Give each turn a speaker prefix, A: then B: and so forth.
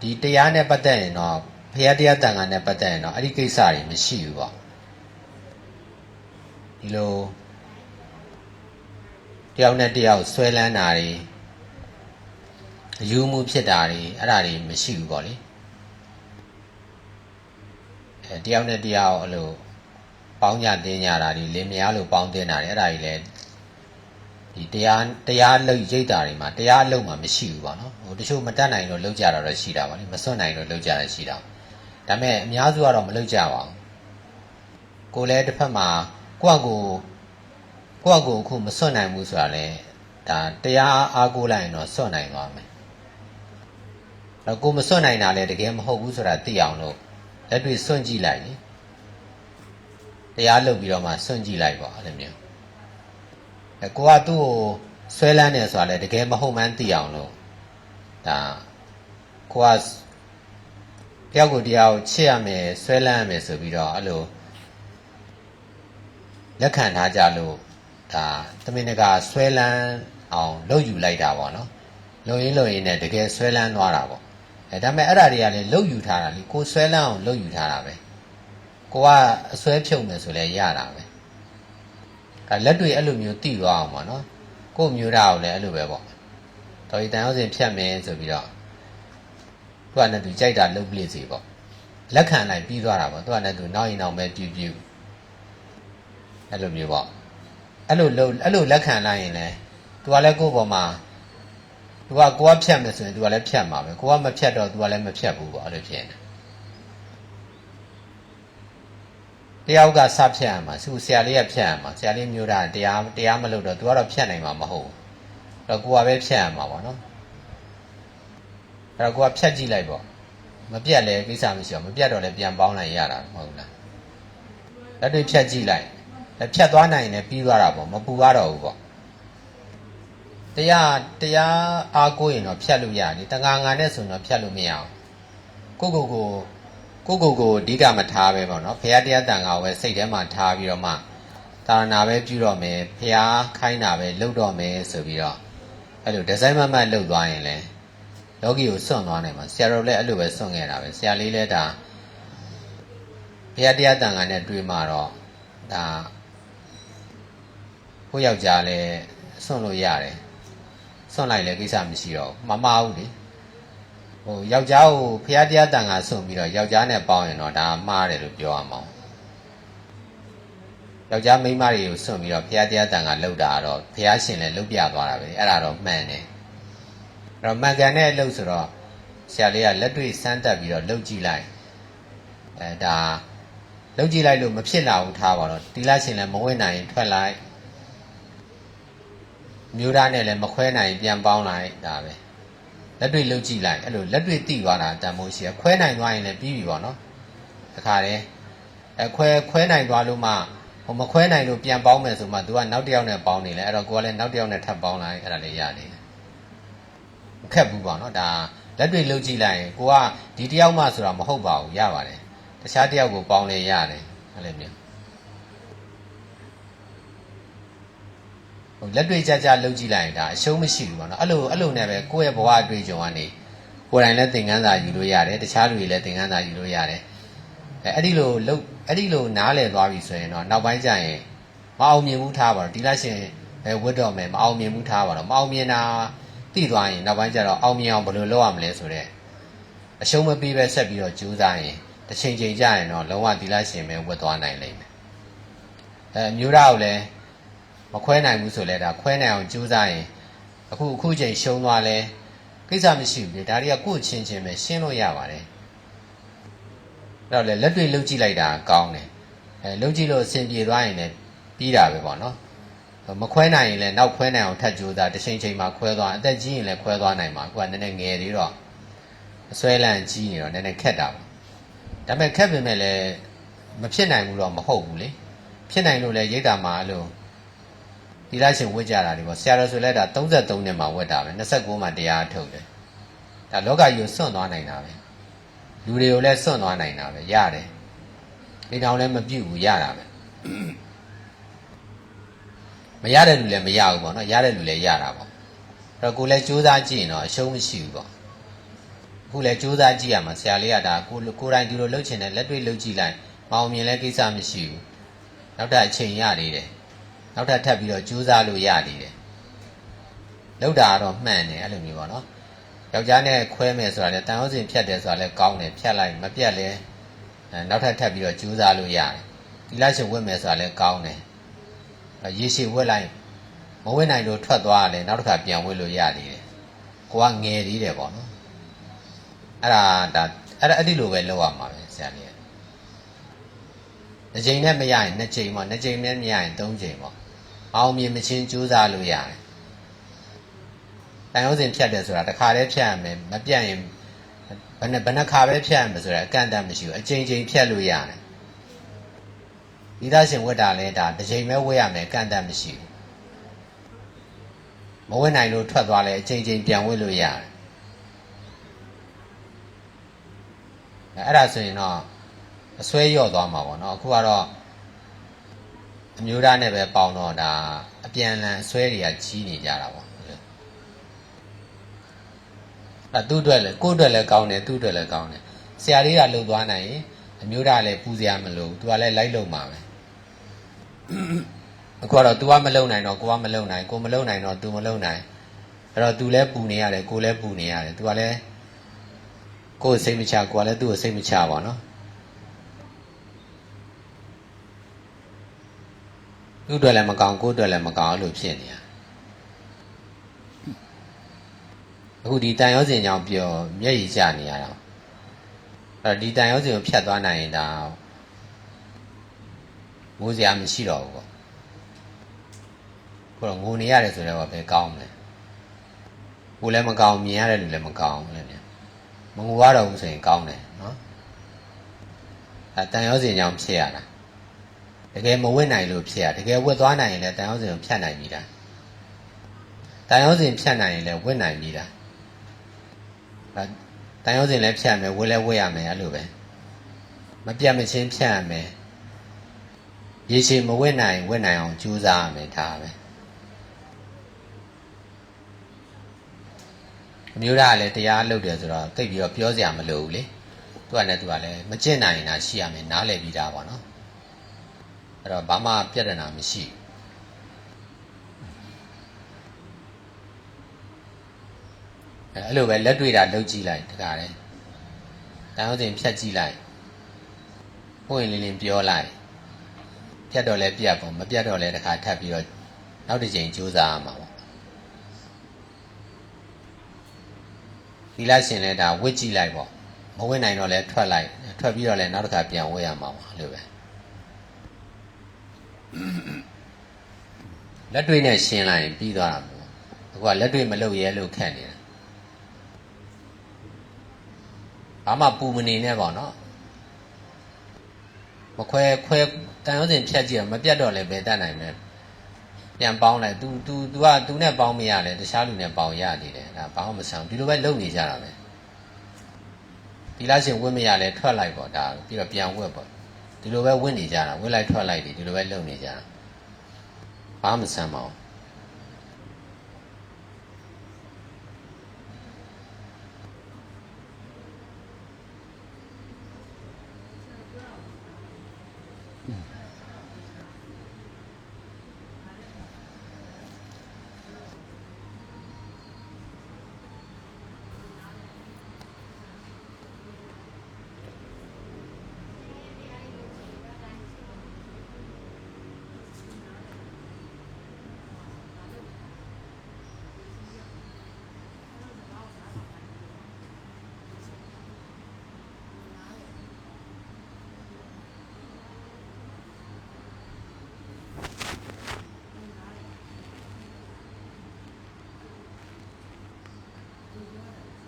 A: ဒီတရားနဲ့ပတ်သက်ရင်တော့ဖရာတရားတန်ခါနဲ့ပတ်သက်ရင်တော့အဲ့ဒီကိစ္စတွေမရှိဘူးပေါ့ဒီလိုတယောက်နဲ့တယောက်ဆွဲလန်းတာတွေအယူမှုဖြစ်တာတွေအဲ့ဒါတွေမရှိဘူးပေါ့လေအဲတယောက်နဲ့တယောက်အဲ့လိုပေါင်းကြတင်းကြတာတွေလင်မယားလိုပေါင်းတင်းတာတွေအဲ့ဒါတွေလည်း ဒီတရားတရားလုံရိတ်တာတွေမှာတရားအလုံးမှာမရှိဘူးပေါ့နော်ဟိုတချို့မတတ်နိုင်လို့လောက်ကြတာတော့ရှိတာပါလေမစွန့်နိုင်လို့လောက်ကြတာရှိတာဒါပေမဲ့အများစုကတော့မလောက်ကြပါဘူးကိုယ်လည်းတစ်ဖက်မှာကိုယ့်အကိုကိုယ့်အကိုအခုမစွန့်နိုင်ဘူးဆိုတာလေဒါတရားအားကိုးလိုက်ရင်တော့စွန့်နိုင်သွားမယ်တော့ကိုယ်မစွန့်နိုင်တာလည်းတကယ်မဟုတ်ဘူးဆိုတာသိအောင်လို့လက်တွေ့စွန့်ကြည့်လိုက်လေတရားလုပ်ပြီးတော့မှစွန့်ကြည့်လိုက်ပါအဲ့လိုမျိုး အဲကိုကသူ့ကိုဆွဲလန်းနေဆိုတာလေတကယ်မဟုတ်မှန်းသိအောင်လို့ဒါကိုကတယောက်ကိုတယောက်ချစ်ရမယ်ဆွဲလန်းရမယ်ဆိုပြီးတော့အဲ့လိုလက်ခံထားကြလို့ဒါသမင်တကာဆွဲလန်းအောင်လုပ်ယူလိုက်တာပေါ့နော်လုံရင်းလုံရင်းနဲ့တကယ်ဆွဲလန်းသွားတာပေါ့အဲဒါပေမဲ့အဲ့ဒါတွေကလည်းလုပ်ယူထားတာလေကိုဆွဲလန်းအောင်လုပ်ယူထားတာပဲကိုကအဆွဲဖြုတ်မယ်ဆိုလဲရတာပဲ အဲလက်တွေအဲ့လိုမျိုးတိသွားအောင်ပေါ့နော်ကို့မျိုးသားကိုလည်းအဲ့လိုပဲပေါ့တော်ရီတန်အောင်စင်ဖြတ်မယ်ဆိုပြီးတော့သူကလည်းသူကြိုက်တာလုပ်ပြလိစီပေါ့လက်ခံလိုက်ပြီးသွားတာပေါ့သူကလည်းသူနောက်ရင်နောက်ပဲပြူပြူအဲ့လိုမျိုးပေါ့အဲ့လိုလုပ်အဲ့လိုလက်ခံလိုက်ရင်လည်းသူကလည်းကိုယ့်ပေါ်မှာသူကကိုကဖြတ်မယ်ဆိုရင်သူကလည်းဖြတ်မှာပဲကိုကမဖြတ်တော့သူကလည်းမဖြတ်ဘူးပေါ့အဲ့လိုဖြစ်နေ တယောက်ကစဖြတ်ရမှာသူဆရာလေးကဖြတ်ရမှာဆရာလေးမျိုးတာတရားတရားမလုပ်တော့သူကတော့ဖြတ်နိုင်မှာမဟုတ်ဘူးအဲ့တော့ကိုကပဲဖြတ်ရမှာပေါ့နော်အဲ့တော့ကိုကဖြတ်ကြည့်လိုက်ပေါ့မပြတ်လဲကိစ္စမရှိတော့မပြတ်တော့လည်းပြန်ပေါင်းလိုက်ရတာမဟုတ်လားလက်တွေ့ဖြတ်ကြည့်လိုက်လက်ဖြတ်သွားနိုင်ရင်လည်းပြီးသွားတာပေါ့မပူရတော့ဘူးပေါ့တရားတရားအားကိုးရင်တော့ဖြတ်လို့ရတယ်တန်ခါငါနဲ့ဆိုရင်တော့ဖြတ်လို့မရအောင်ကိုကိုကို ကိုကိုကိုအဓိကမထားပဲပေါ့နော်ဖရာတရားတန်ခါကိုပဲစိတ်ထဲမှာထားပြီးတော့မှတာနာပဲပြုတော့မယ်ဖရာခိုင်းတာပဲလုပ်တော့မယ်ဆိုပြီးတော့အဲ့လိုဒီဇိုင်းမမတ်လုပ်သွားရင်လည်းလောကီကိုစွန့်သွားနိုင်မှာဆရာတော်လည်းအဲ့လိုပဲစွန့်ခဲ့တာပဲဆရာလေးလည်းဒါဘုရားတရားတန်ခါနဲ့တွေ့မှတော့ဒါကိုယောက်ျားလည်းစွန့်လို့ရတယ်စွန့်လိုက်လည်းကိစ္စမရှိတော့မမဟုတ်လေ ဟိုယောက်ျားကိုဘုရားတရားတန်ခါစွန့်ပြီးတော့ယောက်ျားနဲ့ပေါင်းရင်တော့ဒါမှားတယ်လို့ပြောရမှာယောက်ျားမိန်းမတွေကိုစွန့်ပြီးတော့ဘုရားတရားတန်ခါလှုပ်တာတော့ဘုရားရှင်လည်းလှုပ်ပြသွားတာပဲအဲ့ဒါတော့မှန်တယ်အဲ့တော့မှန်ကန်တဲ့အလုပ်ဆိုတော့ဆရာလေးကလက်တွေ့စမ်းတက်ပြီးတော့လှုပ်ကြည့်လိုက်အဲဒါလှုပ်ကြည့်လိုက်လို့မဖြစ်လာဘူးထားပါတော့တီလာရှင်လည်းမဝင်နိုင်ရင်ထွက်လိုက်မျိုးသားနဲ့လည်းမခွဲနိုင်ရင်ပြန်ပေါင်းလိုက်ဒါပဲ လက်တွေ့လှုပ်ကြည့်လိုက်အဲ့လိုလက်တွေ့တိသွားတာတန်မိုးရှိရခွဲနိုင်သွားရင်လည်းပြီးပြီပေါ့နော်တခါတည်းအဲခွဲခွဲနိုင်သွားလို့မှဟိုမခွဲနိုင်လို့ပြန်ပေါင်းမယ်ဆိုမှ तू ကနောက်တစ်ယောက်နဲ့ပေါင်းနေလဲအဲ့တော့ကိုကလည်းနောက်တစ်ယောက်နဲ့ထပ်ပေါင်းလိုက်အဲ့ဒါလေးရနေတယ်ခက်ဘူးပေါ့နော်ဒါလက်တွေ့လှုပ်ကြည့်လိုက်ရင်ကိုကဒီတယောက်မှဆိုတာမဟုတ်ပါဘူးရပါတယ်တခြားတယောက်ကိုပေါင်းလဲရတယ်အဲ့လိုမျိုး ဟိုလက်တွေ့ကြကြလှုပ်ကြည့်လိုက်ရင်ဒါအရှုံးမရှိဘူးပေါ့နော်အဲ့လိုအဲ့လိုနဲ့ပဲကိုယ့်ရဲ့ဘဝအတွေ့အကြုံကနေကိုယ်တိုင်လည်းသင်ခန်းစာယူလို့ရတယ်တခြားလူတွေလည်းသင်ခန်းစာယူလို့ရတယ်အဲအဲ့ဒီလိုလှုပ်အဲ့ဒီလိုနားလည်သွားပြီဆိုရင်တော့နောက်ပိုင်းကျရင်မအောင်မြင်ဘူးထားပါတော့ဒီလားရှင်ပဲဝတ်တော့မယ်မအောင်မြင်ဘူးထားပါတော့မအောင်မြင်တာသိသွားရင်နောက်ပိုင်းကျတော့အောင်မြင်အောင်ဘယ်လိုလုပ်ရမလဲဆိုတော့အရှုံးမပေးပဲဆက်ပြီးတော့ကြိုးစားရင်တစ်ချိန်ချိန်ကျရင်တော့လုံးဝဒီလားရှင်ပဲဝတ်သွားနိုင်လိမ့်မယ်အဲမျိုးသားကိုလည်း မခွဲနိုင်ဘူးဆိုလဲဒါခွဲနိုင်အောင်ကြိုးစားရင်အခုအခုချိန်ရှုံးသွားလဲကိစ္စမရှိဘူးလေဒါတွေကကိုယ့်ချင်းချင်းပဲရှင်းလို့ရပါတယ်အဲ့တော့လေလက်တွေ့လှုပ်ကြည့်လိုက်တာကောင်းတယ်အဲလှုပ်ကြည့်လို့အဆင်ပြေသွားရင်လည်းပြီးတာပဲပေါ့နော်မခွဲနိုင်ရင်လည်းနောက်ခွဲနိုင်အောင်ထပ်ကြိုးစားတစ်ချိန်ချိန်မှာခွဲသွားအသက်ကြီးရင်လည်းခွဲသွားနိုင်မှာအခုကနည်းနည်းငယ်သေးတော့အစွဲလန့်ကြီးနေတော့နည်းနည်းခက်တာပေါ့ဒါပေမဲ့ခက်ပေမဲ့လည်းမဖြစ်နိုင်ဘူးတော့မဟုတ်ဘူးလေဖြစ်နိုင်လို့လည်းရိတ်တာမှာအဲ့လို ဒီလားရှင်ဝတ်ကြတာတွေပေါ့ဆရာတော်ဆိုလဲဒါ33နှစ်မှာဝတ်တာပဲ29မှာတရားထုတ်တယ်ဒါလောကကြီးကိုစွန့်သွားနိုင်တာပဲလူတွေကိုလည်းစွန့်သွားနိုင်တာပဲရတယ်ဒီတောင်လည်းမပြုတ်ဘူးရတာပဲမရတဲ့လူလည်းမရဘူးပေါ့နော်ရတဲ့လူလည်းရတာပေါ့အဲ့တော့ကိုယ်လည်းစူးစမ်းကြည့်ရင်တော့အရှုံးမရှိဘူးပေါ့အခုလည်းစူးစမ်းကြည့်ရမှာဆရာလေးကဒါကိုကိုယ်တိုင်ဒီလိုလှုပ်ချင်တယ်လက်တွေ့လှုပ်ကြည့်လိုက်မအောင်မြင်လဲကိစ္စမရှိဘူးနောက်ထပ်အချိန်ရနေတယ် နောက်ထပ်ထပ်ပြီးတော့စူးစမ်းလို့ရနေတယ်လှုပ်တာကတော့မှန်တယ်အဲ့လိုမျိုးပေါ့နော်ယောက်ျားနဲ့ခွဲမယ်ဆိုတာလေတန်ဟုတ်စင်ဖြတ်တယ်ဆိုတာလည်းကောင်းတယ်ဖြတ်လိုက်မပြတ်လဲအဲနောက်ထပ်ထပ်ပြီးတော့စူးစမ်းလို့ရတယ်ဒီလိုက်ရှင်ဝတ်မယ်ဆိုတာလည်းကောင်းတယ်ရေရှည်ဝတ်လိုက်မဝတ်နိုင်လို့ထွက်သွားတယ်နောက်တစ်ခါပြန်ဝတ်လို့ရသေးတယ်ကိုကငယ်သေးတယ်ပေါ့နော်အဲ့ဒါဒါအဲ့ဒါအဲ့ဒီလိုပဲလုပ်ရမှာပဲဆရာလေးတစ်ချိန်နဲ့မရရင်နှစ်ချိန်ပေါ့နှစ်ချိန်နဲ့မရရင်သုံးချိန်ပေါ့ အောင်မြင်မချင်းကြိုးစားလို့ရတယ်တိုင်အောင်စဉ်ဖြတ်တယ်ဆိုတာတစ်ခါတည်းဖြတ်ရမယ်မပြတ်ရင်ဘယ်နဲ့ဘယ်နှခါပဲဖြတ်ရမယ်ဆိုတာအကန့်အသတ်မရှိဘူးအချိန်ချင်းဖြတ်လို့ရတယ်ဒီသားရှင်ဝတ်တာလဲဒါတစ်ချိန်ပဲဝတ်ရမယ်အကန့်အသတ်မရှိဘူးမဝတ်နိုင်လို့ထွက်သွားလဲအချိန်ချင်းပြန်ဝတ်လို့ရတယ်အဲ့ဒါဆိုရင်တော့အစွဲလျော့သွားမှာပေါ့နော်အခုကတော့ အမျိုးသားနဲ့ပဲပေါင်းတော့ဒါအပြန်အလှန်အစွဲတွေကကြီးနေကြတာပေါ့အဲ့သူ့အတွက်လည်းကိုယ့်အတွက်လည်းကောင်းတယ်သူ့အတွက်လည်းကောင်းတယ်ဆရာလေးကလှုပ်သွားနိုင်ရင်အမျိုးသားလည်းပူစရာမလိုဘူးသူကလည်းလိုက်လုံမှာပဲအခုကတော့ तू ကမလုံနိုင်တော့ကိုကမလုံနိုင်ကိုမလုံနိုင်တော့ तू မလုံနိုင်အဲ့တော့ तू လည်းပူနေရတယ်ကိုလည်းပူနေရတယ် तू ကလည်း ကိုယ်စိတ်မချကိုယ်ကလည်းသူ့ကိုစိတ်မချပါနော် သူ့အတွက်လည်းမကောင်းကိုယ်အတွက်လည်းမကောင်းအဲ့လိုဖြစ်နေတာအခုဒီတန်ရောစင်ကြောင့်ပြောမျက်ရည်ကျနေရတာအဲ့တော့ဒီတန်ရောစင်ကိုဖြတ်သွားနိုင်ရင်ဒါမိုးစရာမရှိတော့ဘူးပေါ့ကိုယ်တော့ငိုနေရတယ်ဆိုတော့ပဲကောင်းမလဲကိုယ်လည်းမကောင်းမြင်ရတဲ့လူလည်းမကောင်းဘူးလေမြန်မငိုရတော့ဘူးဆိုရင်ကောင်းတယ်နော်အဲတန်ရောစင်ကြောင့်ဖြစ်ရတာ တကယ်မဝတ်နိုင်လို့ဖြစ်ရတကယ်ဝတ်သွားနိုင်ရင်လည်းတန်ရောစင်ကိုဖြတ်နိုင်ပြီလားတန်ရောစင်ဖြတ်နိုင်ရင်လည်းဝတ်နိုင်ပြီလားအဲတန်ရောစင်လည်းဖြတ်မယ်ဝတ်လည်းဝတ်ရမယ်အဲ့လိုပဲမပြတ်မချင်းဖြတ်ရမယ်ရေရှည်မဝတ်နိုင်ဝတ်နိုင်အောင်ကြိုးစားရမယ်ဒါပဲအမျိုးသားကလည်းတရားလုပ်တယ်ဆိုတော့တိတ်ပြီးတော့ပြောစရာမလိုဘူးလေသူကလည်းသူကလည်းမကျင့်နိုင်ရင်ရှိရမယ်နားလည်ပြီးသားပေါ့နော် အဲ့တော့ဘာမှပြဿနာမရှိဘူးအဲ့လိုပဲလက်တွေ့တာလုပ်ကြည့်လိုက်တခါတည်းတန်ဟုတ်စဉ်ဖြတ်ကြည့်လိုက်ပွင့်လင်းလင်းပြောလိုက်ဖြတ်တော့လဲပြတ်ပေါ့မပြတ်တော့လဲတခါထပ်ပြီးတော့နောက်တစ်ချိန်ကြိုးစားရမှာပေါ့သီလရှင်လည်းဒါဝစ်ကြည့်လိုက်ပေါ့မဝစ်နိုင်တော့လဲထွက်လိုက်ထွက်ပြီးတော့လဲနောက်တစ်ခါပြန်ဝစ်ရမှာပါလို့ပဲ လက်တွေ့နဲ့ရှင်းလိုက်ရင်ပြီးသွားတာပေါ့အခုကလက်တွေ့မလုပ်ရဲလို့ခက်နေတာဘာမှပူမနေနဲ့ပေါ့နော်မခွဲခွဲတန်ရုံးစင်ဖြတ်ကြည့်တော့မပြတ်တော့လဲပဲတတ်နိုင်မယ်ပြန်ပေါင်းလိုက် तू तू तू က तू နဲ့ပေါင်းမရလဲတခြားလူနဲ့ပေါင်းရနေတယ်ဒါဘာမှမဆောင်ဒီလိုပဲလုပ်နေကြတာပဲဒီလားရှင်ဝတ်မရလဲထွက်လိုက်ပေါ့ဒါပြီးတော့ပြန်ဝတ်ပေါ့ ဒီလိုပဲဝတ်နေကြတာဝတ်လိုက်ထွက်လိုက်ဒီလိုပဲလုပ်နေကြတာဘာမှမဆမ်းပါဘူး